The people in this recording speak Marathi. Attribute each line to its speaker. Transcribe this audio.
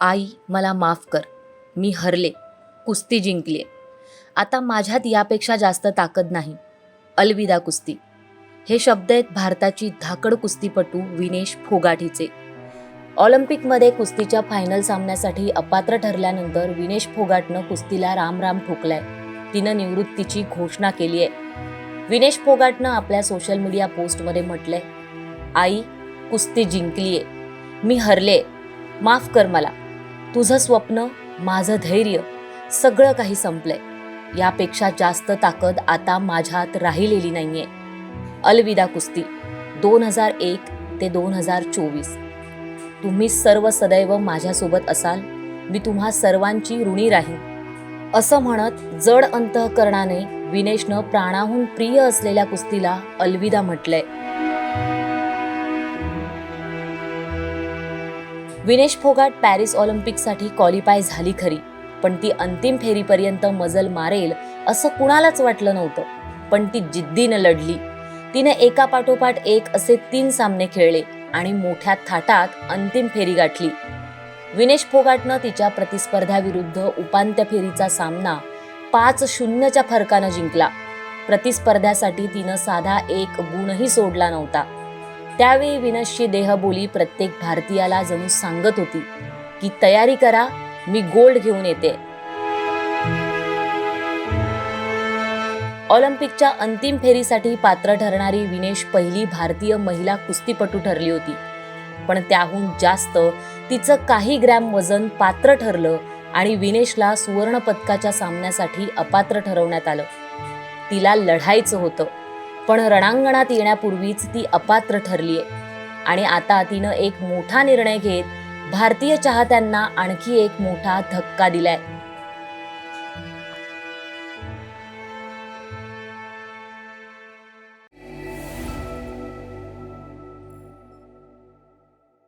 Speaker 1: आई मला माफ कर. मी हरले. कुस्ती जिंकली आता माझ्यात यापेक्षा जास्त ताकद नाही. अलविदा कुस्ती. हे शब्द आहेत भारताची धाकड कुस्तीपटू विनेश फोगाटीचे. ऑलिम्पिकमध्ये कुस्तीच्या फायनल सामन्यासाठी अपात्र ठरल्यानंतर विनेश फोगाटनं कुस्तीला राम राम ठोकलाय. तिनं निवृत्तीची घोषणा केली आहे विनेश फोगाटनं आपल्या सोशल मीडिया पोस्टमध्ये म्हटलंय आई कुस्ती जिंकलीये. मी हरले माफ कर मला. तुझं स्वप्न माझं धैर्य सगळं काही संपलंय. यापेक्षा जास्त ताकद आता माझ्यात राहिलेली नाहीये. अलविदा कुस्ती. दोन हजार एक ते दोन हजार चोवीस. तुम्ही सर्व सदैव माझ्यासोबत असाल. मी तुम्हा सर्वांची ऋणी राहीन. असं म्हणत जड अंतःकरणाने विनेशनं प्राणाहून प्रिय असलेल्या कुस्तीला अलविदा म्हटलंय. विनेश फोगाट पॅरिस ऑलिम्पिकसाठी क्वालिफाय झाली खरी पण ती अंतिम फेरीपर्यंत मजल मारेल असं कुणालाच वाटलं नव्हतं. पण ती जिद्दीनं लढली. तिने एका पाठोपाठ एक असे तीन सामने खेळले आणि मोठ्या थाटात अंतिम फेरी गाठली. विनेश फोगाटनं तिच्या प्रतिस्पर्ध्याविरुद्ध उपांत्य फेरीचा सामना पाच शून्यच्या फरकानं जिंकला. प्रतिस्पर्ध्यासाठी तिनं साधा एक गुणही सोडला नव्हता. त्यावेळी विनसची देहबोली प्रत्येक भारतीयाला जणू सांगत होती की तयारी करा मी गोल्ड घेऊन येते. ऑलिम्पिकच्या अंतिम फेरीसाठी पात्र ठरणारी विनेश पहिली भारतीय महिला कुस्तीपटू ठरली होती. पण त्याहून जास्त तिचं काही ग्रॅम वजन पात्र ठरलं आणि विनेशला सुवर्ण पदकाच्या सामन्यासाठी अपात्र ठरवण्यात आलं. तिला लढायचं होतं. पण रणांगणात येण्यापूर्वीच ती अपात्र ठरली आहे. आणि आता तिनं एक मोठा निर्णय घेत भारतीय चाहत्यांना आणखी एक मोठा धक्का दिलाय.